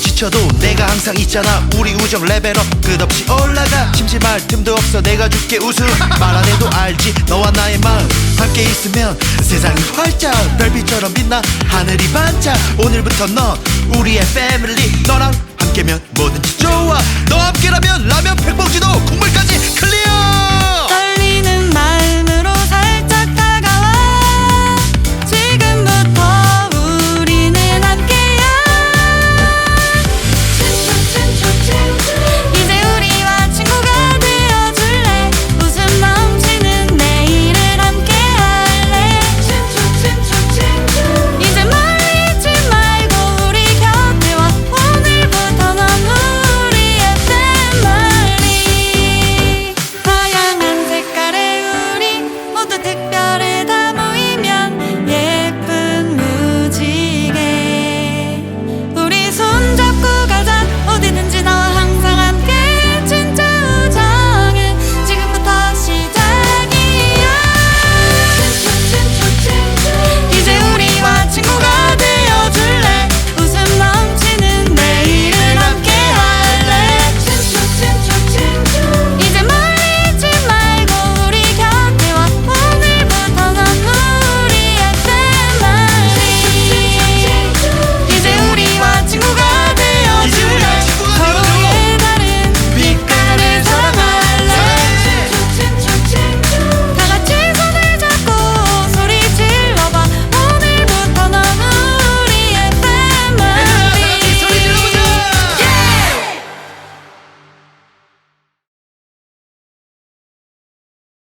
지쳐도 내가 항상 있잖아. 우리 우정 레벨업 끝없이 올라가. 심심할 틈도 없어 내가 줄게 웃음. 말 안 해도 알지? 너와 나의 마음 함께 있으면 세상이 활짝 별빛처럼 빛나 하늘이 반짝. 오늘부터 넌 우리의 패밀리 너랑 함께면 뭐든지 좋아. 너와 함께라면 라면 백봉지도 국물까지